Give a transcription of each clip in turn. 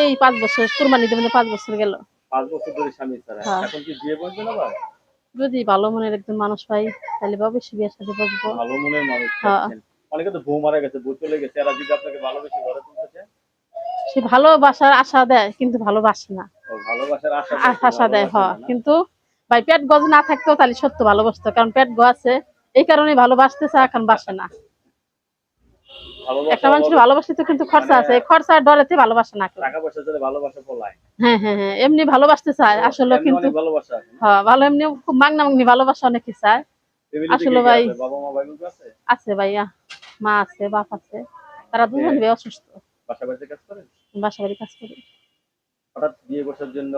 এই পাঁচ বছর কুরবানি দেবেন পাঁচ বছর গেল। পাঁচ বছর ধরে স্বামী ছাড়া। হ্যাঁ। এখন কি বিয়ে করবেন আবার যদি ভালো মনের একজন মানুষ পাই তাহলে অবশ্যই বিয়ের সাথে বসবো। ভালো মনের মানুষ হ্যাঁ। অনেকে তো বউ মারা গেছে বউ চলে গেছে এরা যদি আপনাকে ভালোবেসে ঘরে তুলতে সে ভালোবাসার আশা দেয় কিন্তু ভালোবাসে না। ও ভালোবাসার আশা আশা দেয় হ কিন্তু ভাই পেট গজ না থাকতেও তাহলে সত্য ভালোবাসতো কারণ পেট গো আছে। এই কারণে ভালোবাসতে চায় এখন বাসে না। একটা মানুষের ভালোবাসতে তো কিন্তু খরচা আছে এই খরচার ডরেতে ভালোবাসে না টাকা পয়সা চলে ভালোবাসা পলায় হ্যাঁ হ্যাঁ হ্যাঁ এমনি ভালোবাসতে চায় আসলে কিন্তু ভালোবাসা হ্যাঁ ভালো এমনি খুব মাগনা মাগনি ভালোবাসা অনেকে চায়। আসলে ভাই- আছে? বাবা মা ভাই আছে? আছে ভাইয়া মা আছে বাপ আছে। তারা দুজন ভাই অসুস্থ। বাসা বাড়িতে কাজ করেন? বাসা বাড়ি কাজ করি। হঠাৎ বিয়ে বসার জন্য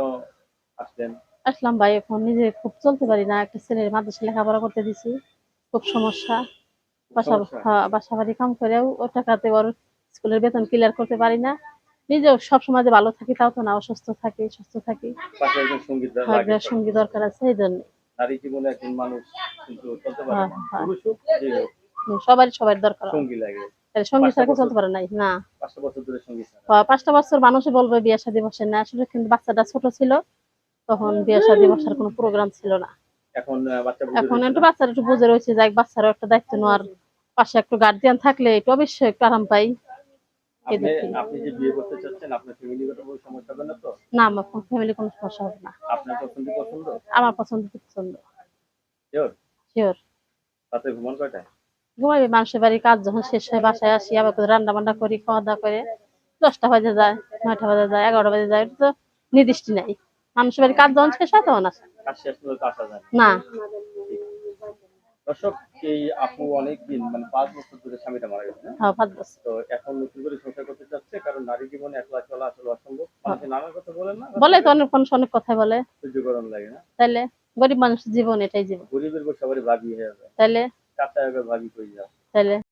আসলেন? আসলাম ভাই এখন নিজে খুব চলতে পারি না। একটা ছেলের মাদ্রাসা লেখাপড়া করতে দিছি খুব সমস্যা। বাসা? হ্যাঁ বাসা বাড়ি কাম করেও ও টাকাতে ওর স্কুলের বেতন ক্লিয়ার করতে পারি না। নিজেও সবসময় যে ভালো থাকি তাও তো না অসুস্থ থাকি সুস্থ থাকি। সংগীত হ্যাঁ সঙ্গী দরকার আছে এই জন্য। নারী জীবনে একজন মানুষ কিন্তু চলতে পারে হ্যাঁ, না। সবারই সবার দরকার। সঙ্গী লাগে। সঙ্গী ছাড়া চলতে পারে নাই না। পাঁচটা বছর সঙ্গী বলবে বিয়ে শাদী বসে না। আসলে কিন্তু বাচ্চাটা ছোট ছিল তখন বিয়ে শাদী বসার কোনো প্রোগ্রাম ছিল না। এখন বাচ্চা এখন একটু বাচ্চারা একটু বুঝে রয়েছে যাক বাচ্চারও একটা দায়িত্ব নেওয়ার পাশে একটু গার্জিয়ান থাকলে একটু অবশ্যই একটু আরাম পাই। আপনি যে বিয়ে করতে চাচ্ছেন আপনার ফ্যামিলিগত কোনো সমস্যা হবে না তো? না আমার ফ্যামিলি কোনো সমস্যা হবে না। আপনার পছন্দ পছন্দ? আমার পছন্দ পছন্দ? শিওর শিওর রাতে ঘুমান কয়টায়? ঘুমাইবে মানুষের বাড়ির কাজ যখন শেষ হয় বাসায় আসি আবার রান্না বান্না করি খাওয়া দাওয়া করে দশটা বাজে যায় নয়টা বাজে যায় এগারোটা বাজে যায় তো নির্দিষ্ট নাই। মানুষের বাড়ির কাজ যখন শেষ হয় তখন আসে। কাজ শেষ আসা যায় না। দর্শক এই আপু অনেক দিন মানে পাঁচ বছর ধরে স্বামীটা মারা গেছে হ্যাঁ? পাঁচ বছর। তো এখন নতুন করে সংসার করতে চাচ্ছে কারণ নারী জীবনে একলা চলা আসলে অসম্ভব। মানুষের নানান কথা বলেন না বলে তো অনেক মানুষ অনেক কথা বলে। সহ্য গরম লাগে না। তাইলে গরিব মানুষের জীবন এটাই জীবন। গরিবের বসে আবার ভাবি হয়ে যায় তাইলে? একবার ভাবি কই যাও তাইলে?